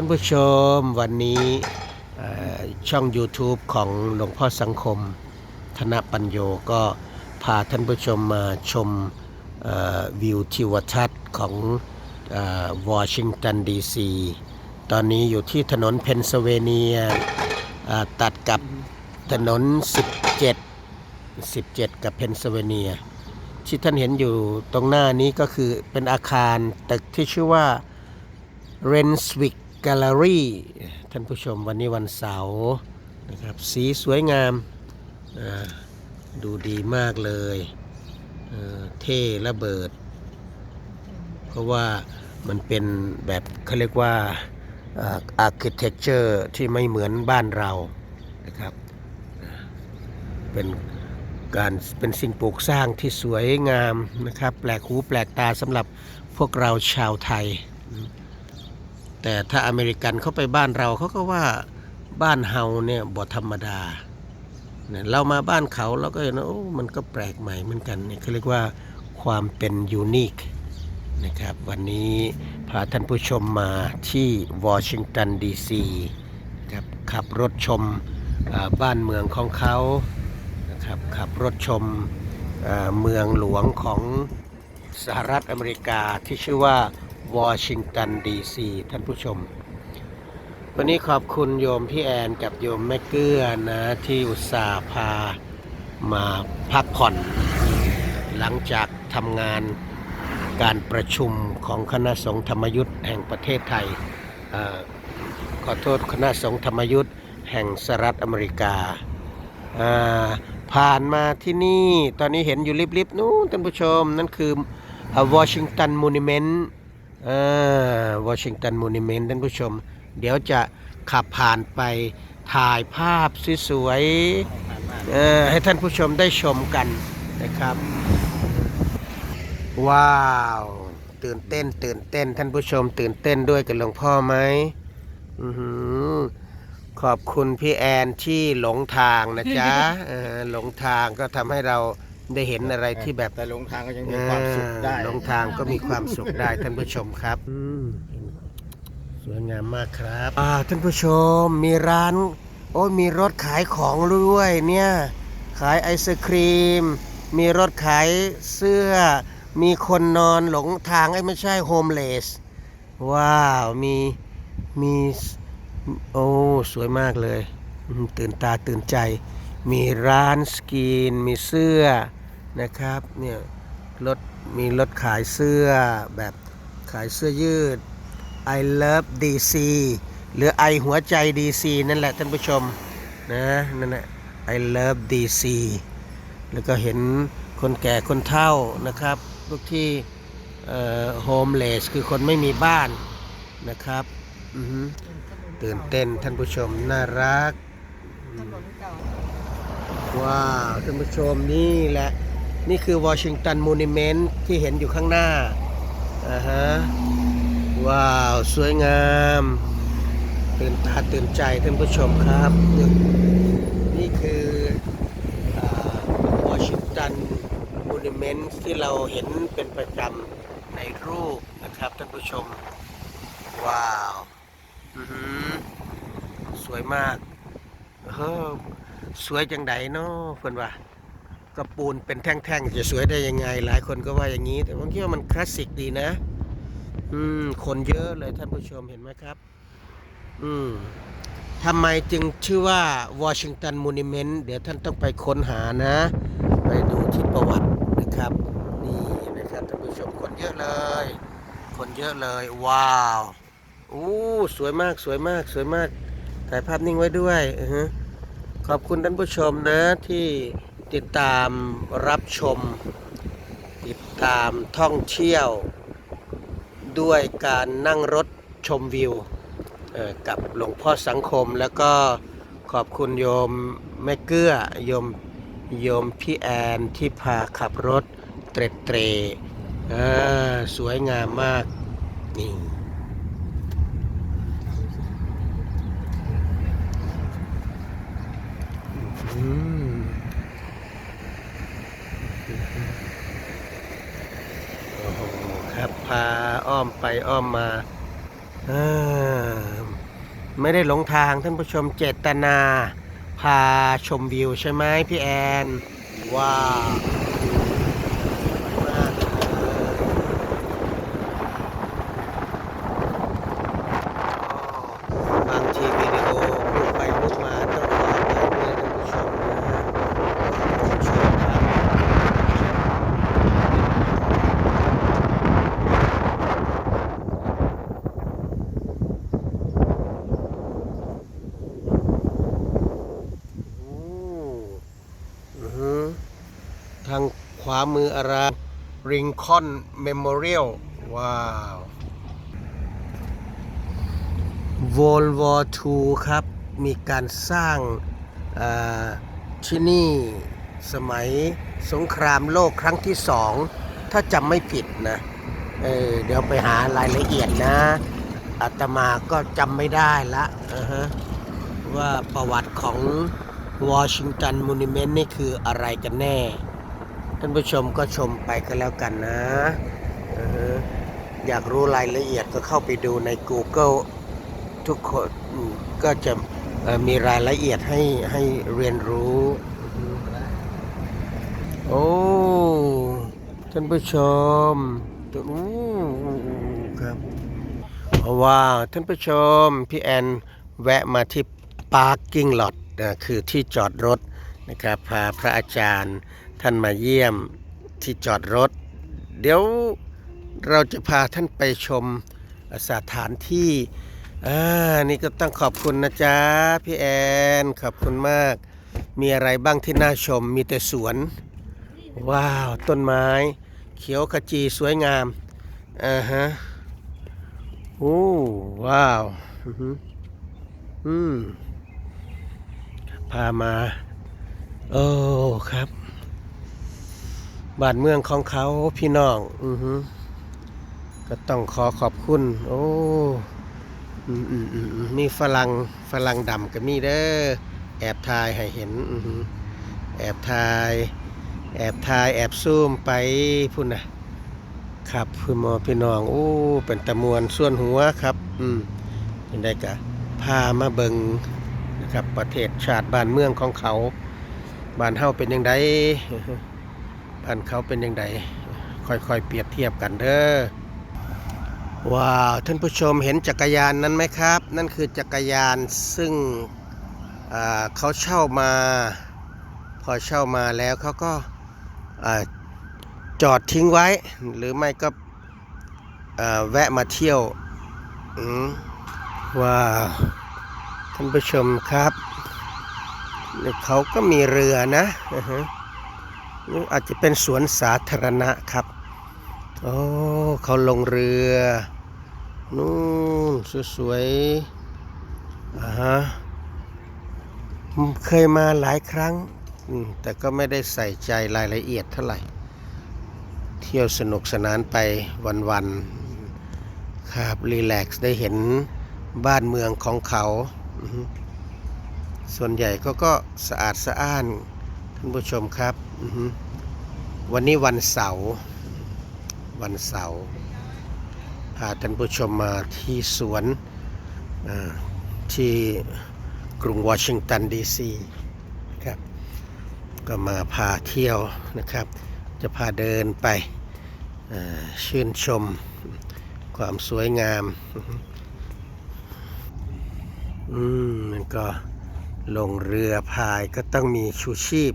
ท่านผู้ชมวันนี้ช่อง YouTube ของหลวงพ่อสังคม ธนปัญโยก็พาท่านผู้ชมมาชมวิวทิวทัศน์ของวอชิงตันดีซีตอนนี้อยู่ที่ถนนเพนซิลเวเนียตัดกับถนน 17 17 กับเพนซิลเวเนีย ที่ท่านเห็นอยู่ตรงหน้านี้ก็คือเป็นอาคารตึกที่ชื่อว่า r e n s w i c Gallery ท่านผู้ชมวันนี้วันเสาร์นะครับสีสวยงามดูดีมากเลยเอ่อเท่ระเบิด เพราะว่ามันเป็นแบบเขาเรียกว่าอาร์เคเต็กเจอร์ที่ไม่เหมือนบ้านเรานะครับเป็นการเป็นสิ่งปลูกสร้างที่สวยงามนะครับ แปลกหูแปลกตาสำหรับพวกเราชาวไทย แต่ถ้าอเมริกันเขาไปบ้านเราเขาก็ว่าบ้านเฮาเนี่ยบ่ธรรมดาเนี่ยเรามาบ้านเขาเราก็เห็นว่าโอ้มันก็แปลกใหม่เหมือนกันเนี่ยเขาเรียกว่าความเป็นยูนิคนะครับ วันนี้พาท่านผู้ชมมาที่วอชิงตันดีซีครับขับรถชมบ้านเมืองของเขานะครับขับรถชมเมืองหลวงของสหรัฐอเมริกาที่ชื่อว่า วอชิงตันดีซีท่านผู้ชม วันนี้ขอบคุณโยมพี่แอนกับโยมแม่เกื้อนะที่อุตส่าห์พามาพักผ่อน หลังจากทำงานการประชุมของคณะสงฆ์ธรรมยุทธ์แห่งประเทศไทยอขอโทษคณะสงฆ์ธรรมยุทธ์แห่งสหรัฐอเมริกาอ่าผ่านมาที่นี่ ตอนนี้เห็นอยู่ริบๆนู้นท่านผู้ชม นั่นคือวอชิงตันมูนิเมนต์ วอชิงตันมูนิเมนต์ท่านผู้ชม เดี๋ยวจะขับผ่านไปถ่ายภาพสวยๆให้ท่านผู้ชมได้ชมกันนะครับ ว้าว ตื่นเต้น ตื่นเต้นท่านผู้ชม ตื่นเต้นด้วยกับหลวงพ่อไหมขอบคุณพี่แอนที่หลงทางนะจ๊ะหลงทางก็ทำให้เรา ได้เห็นอะไรที่แบบแต่หลงทางก็ยังมีความสุขได้เออหลงทางก็มีความสุขได้ท่านผู้ชมครับอืมสวยงามมากครับอ่าท่านผู้ชมมีร้าน โอ้ยมีรถขายของด้วยเนี่ยขายไอศครีม มีรถขายเสื้อ มีคนนอนหลงทางไอ้ไม่ใช่โฮมเลสว้าวมีมีโอ้สวยมากเลยอืมตื่นตาตื่นใจ มีร้านสกรีน มีเสื้อ นะครับเนี่ยรถมีรถขายเสื้อแบบขายเสื้อยืด I love DC หรือ I หัวใจ DC นั่นแหละท่านผู้ชมนะนั่นแหละ I love DC แล้วก็เห็นคนแก่คนเฒ่านะครับพวกที่โฮมเลสคือคนไม่มีบ้านนะครับอือหือตื่นเต้นท่านผู้ชมน่ารัก ว้าวท่านผู้ชมนี่แหละ นี่คือวอชิงตันมูนิเมนต์ที่เห็นอยู่ข้างหน้าอ่าฮะว้าว สวยงามตื่นตาตื่นใจท่านผู้ชมครับ นี่คือวอชิงตันมูนิเมนต์ที่เราเห็นเป็นประจำในรูปนะครับท่านผู้ชม ว้าวอือหือสวยมากเฮ้อสวยจังไดเนาะเพิ่อนว่า กระปูนเป็นแท่งๆจะสวยได้ยังไง หลายคนก็ว่าอย่างนี้ แต่ผมคิดว่ามันคลาสสิกดีนะ อืม คนเยอะเลยท่านผู้ชมเห็นไหมครับ อืมทำไมจึงชื่อว่าวอชิงตันมูนิเมนต์เดี๋ยวท่านต้องไปค้นหานะ ไปดูที่ประวัตินะครับ นี่นะครับท่านผู้ชมคนเยอะเลย คนเยอะเลย ว้าวอู้สวยมากสวยมากสวยมากถ่ายภาพนิ่งไว้ด้วยฮึขอบคุณท่านผู้ชมนะที่ ติดตามรับชม ติดตามท่องเที่ยว ด้วยการนั่งรถชมวิวกับหลวงพ่อสังคมแล้วก็ขอบคุณโยมแม่เกื้อโยมโยมพี่แอนที่พาขับรถเตร็ดเตรสวยงามมากนี่ อืมโอ้อมไปอ้อมมาอ่าไม่ได้หลงทางท่านผู้ชมเจตนา พาชมวิวใช่ไหมพี่แอน ว้าวสวยมากเลยบางทีวิดีโอพูดไปพูดมาต้องขออภัยด้วยท่านผู้ชมนะฮะชมครับ โอ้อือฮึทางข วามืออะไรริงคอนเมมโมเรียลว้าววอลวอร์2ครับ มีการสร้างที่นี่สมัยสงครามโลกครั้งที่สอง ถ้าจำไม่ผิดนะเออเดี๋ยวไปหารายละเอียดนะอาตมาก็จำไม่ได้ละอือฮะว่าประวัติของวอชิงตันมูนิเมนต์นี่คืออะไรกันแน่ ท่านผู้ชมก็ชมไปก็แล้วกันนะ อยากรู้รายละเอียดก็เข้าไปดูใน Google ทุกคนก็จะมีรายละเอียดให้ให้เรียนรู้ โอ้ ท่านผู้ชมตัวอู้ครับว้าว ท่านผู้ชม พี่แอนแวะมาที่ Parking Lot นะคือที่จอดรถนะครับพาพระอาจารย์ ท่านมาเยี่ยมที่จอดรถ เดี๋ยวเราจะพาท่านไปชมสถานที่อ่านี่ก็ต้องขอบคุณนะจ๊ะพี่แอนขอบคุณมาก มีอะไรบ้างที่น่าชมมีแต่สวน ว้าว ต้นไม้ เขียวขจีสวยงามอ่าฮะโอ้ว้าวอือหืออืมพามา โอ้ ครับ บ้านเมืองของเขาพี่น้องอือหือก็ต้องขอขอบคุณ โอ้อืมอืมีฝรั่งฝรั่งดำก็มีเด้อแอบถ่ายให้เห็นอือหือแอบถ่าย แอบถ่ายแอบซูมไปพุ่นนะครับพี่มอพี่น้องโอ้เป็นตะมวนส่วนหัวครับ อืมยังได้กะพามาเบิงนะครับ ประเทศชาติบ้านเมืองของเขา บ้านเฮาเป็นยังไง บ้านเขาเป็นยังไงค่อยๆเปรียบเทียบกันเด้อว้าวท่านผู้ชมเห็นจักรยานนั้นไหมครับ นั่นคือจักรยานซึ่งเขาเช่ามา พอเช่ามาแล้วเขาก็จอดทิ้งไว้ หรือไม่ก็แวะมาเที่ยวว้าวท่านผู้ชมครับเขาก็มีเรือนะอือฮะ นี่อาจจะเป็นสวนสาธารณะครับ โอ้เขาลงเรือ นู่นสวยๆอ่าฮะเคยมาหลายครั้ง แต่ก็ไม่ได้ใส่ใจรายละเอียดเท่าไหร่ เที่ยวสนุกสนานไปวันๆ ครับ รีแลกซ์ได้เห็นบ้านเมืองของเขา ส่วนใหญ่ก็ก็สะอาดสะอ้าน ท่านผู้ชมครับ วันนี้วันเสาร์วันเสาร์พาท่านผู้ชมมาที่สวนที่กรุงวอชิงตันดีซีครับก็มาพาเที่ยวนะครับ จะพาเดินไปชื่นชมความสวยงาม อืมมันก็ ลงเรือพายก็ต้องมีชูชีพ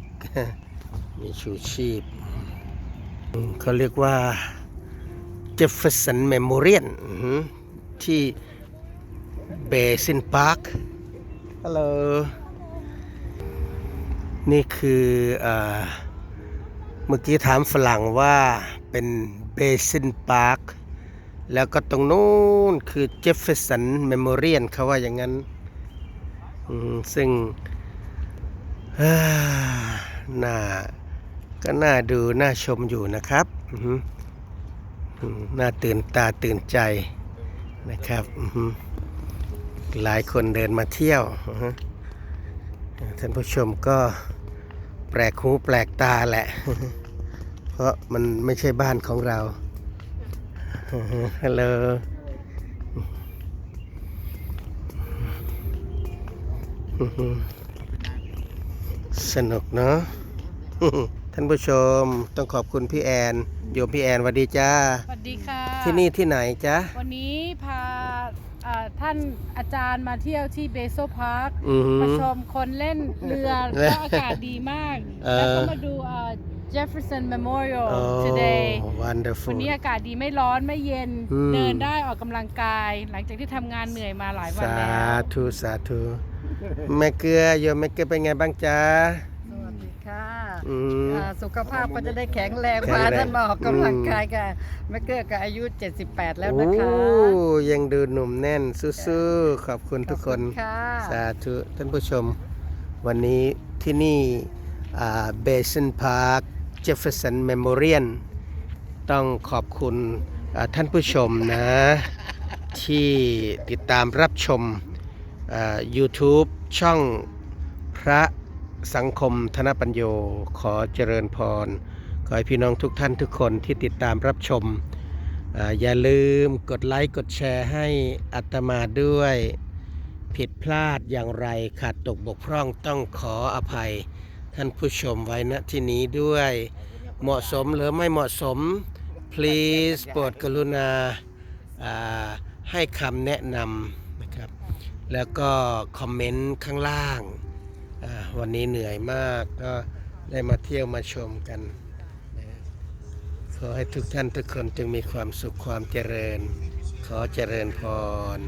มีชูชีพ เขาเรียกว่า Jefferson Memorial อือหือที่เบซินพาร์ค ฮัลโหล นี่คืออเมื่อกี้ถามฝรั่งว่าเป็นเบซินพาร์ค แล้วก็ตรงนู้นคือเจฟเฟอร์สันเมมโมเรียนเขาว่าอย่างนั้น ซึ่งอ่าน่าก็น่าดูน่าชมอยู่นะครับหน่าตื่นตาตื่นใจนะครับหลายคนเดินมาเที่ยวท่านผู้ชมก็แปลกหูแปลกตาแหละ เพราะมันไม่ใช่บ้านของเราฮัลโหล อื้อหือ สนุกเนาะท่านผู้ชมต้องขอบคุณพี่แอนโยมพี่แอนสวัสดีจ้าสวัสดีค่ะ ที่นี่ที่ไหนจ๊ะ วันนี้พาเอ่อท่านอาจารย์มาเที่ยวที่เบโซพาร์คอือหืมาอชมคนเล่นเรือเออก็อากาศดีมาก เออ แล้วก็มาดูเอ่อ Jefferson Memorial โอ้ today วันเดอร์วัฟูนล นี้อากาศดีไม่ร้อนไม่เย็น อืม เดินได้ออกกำลังกาย หลังจากที่ทำงานเหนื่อยมาหลายวันสาแล้วธุสาธุ แม่เกลือโยมแม่เกลือเป็นไงบ้างจ๊ะ สวัสดีค่ะอืมอ่าสุขภาพก็จะได้แข็งแรงแข็งพาแรงท่านมาออกกำลังอืม กายค่ะแม่เกื้อก็อายุ 78 แล้วโอ้นะคะยังดูหนุ่มแน่นสู้ๆขอบคุณทุกคน ขอบณค่ะ สาธุท่านผู้ชม วันนี้ที่นี่เบสันพาร์คเจฟเฟอร์สันเมมโมเรียนต้องขอบคุณอ่าท่านผู้ชมนะ ที่ติดตามรับชมอ่า YouTube ช่องพระสังคมธนปัญโยขอเจริญพร ขอให้พี่น้องทุกท่านทุกคนที่ติดตามรับชมออย่าลืมกดไลค์กดแชร์ให้อัตมาด้วย ผิดพลาดอย่างไรขาดตกบกพร่องต้องขออภัยท่านผู้ชมไว้ณที่นี้ด้วย เหมาะสมหรือไม่เหมาะสม please โปรดกรุณาให้คำแนะนำ แล้วก็คอมเมนต์ข้างล่าง วันนี้เหนื่อยมากก็ได้มาเที่ยวมาชมกัน ขอให้ทุกท่านทุกคนจึงมีความสุขความเจริญ ขอเจริญพร